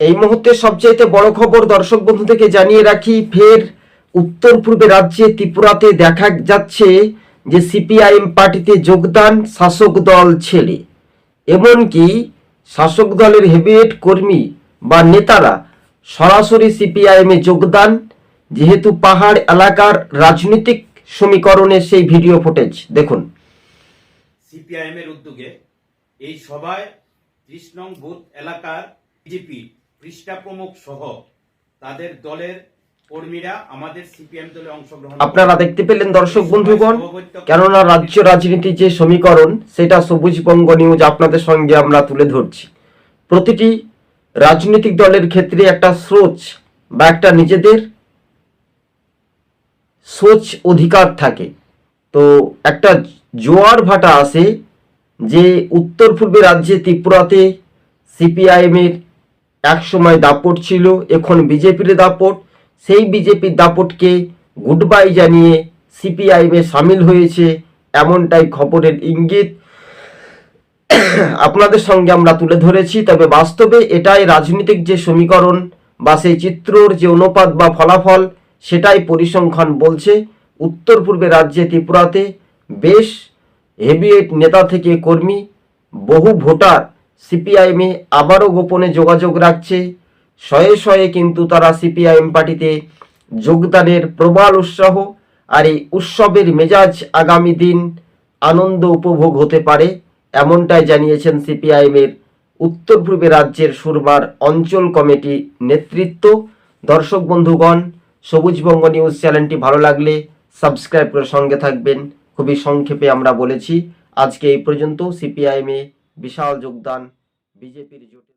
এই মুহূর্তে সবচাইতে বড় খবর দর্শক বন্ধু থেকে জানিয়ে রাখি, ফের উত্তর পূর্বে রাজ্যে ত্রিপুরাতে দেখা যাচ্ছে যে সিপিআইএম পার্টিতে যোগদান শাসক দল ছেড়ে এমনকি শাসক দলের হেভিয়েট কর্মী বা নেতারা সরাসরি সিপিআইএমে যোগদান, যেহেতু পাহাড় এলাকার রাজনৈতিক সমীকরণের সেই ভিডিও ফুটেজ। দেখুন। সিপিআইএম এর উদ্যোগে এই সভায় নং বুথ এলাকার বিজেপি পৃষ্ঠা প্রমুখ সহ তাদের দলের কর্মীরা আমাদের সিপিএম দলে অংশগ্রহণ আপনারা দেখতে পেলেন দর্শক বন্ধুগণ কেননা রাজ্য রাজনীতির যে সমীকরণ সেটা সবুজ বঙ্গ নিউজ আপনাদের সঙ্গে আমরা তুলে ধরছি। প্রতিটি রাজনৈতিক দলের ক্ষেত্রে একটা সোচ বা একটা নিজেদের সোচ অধিকার থাকে। তো একটা জোয়ার ভাটা আসে যে উত্তর পূর্বে রাজ্যে ত্রিপুরাতে সিপিআইএমের এক সময় দাপট ছিল, এখন বিজেপির দাপট। সেই বিজেপির দাপটকে গুড বাই জানিয়ে সিপিআইএমে সামিল হয়েছে, এমনটাই খবরের ইঙ্গিত। আপনাদের সঙ্গে আমরা তুলে ধরেছি, তবে বাস্তবে এটাই রাজনৈতিক যে সমীকরণ বা সেই চিত্রর যে অনুপাত বা ফলাফল, সেটাই পরিসংখ্যান বলছে। উত্তর পূর্বে রাজ্যে ত্রিপুরাতে বেশ হেভিয়েট নেতা থেকে কর্মী, বহু ভোটার সিপিআইএমে আবারও গোপনে যোগাযোগ রাখছে। শয়ে শয়ে কিন্তু তারা সিপিআইএম পার্টিতে যোগদানের প্রবল উৎসাহ আর এই উৎসবের মেজাজ আগামী দিন আনন্দ উপভোগ হতে পারে, এমনটাই জানিয়েছেন সিপিআইএমের উত্তর পূর্বে রাজ্যের সুরমার অঞ্চল কমিটি নেতৃত্ব। দর্শক বন্ধুগণ, সবুজবঙ্গ নিউজ চ্যানেলটি ভালো লাগলে সাবস্ক্রাইব করে সঙ্গে থাকবেন। খুবই সংক্ষেপে আমরা বলেছি, আজকে এই পর্যন্ত সিপিআইএমে বিশাল যোগদান বিজেপির জোটে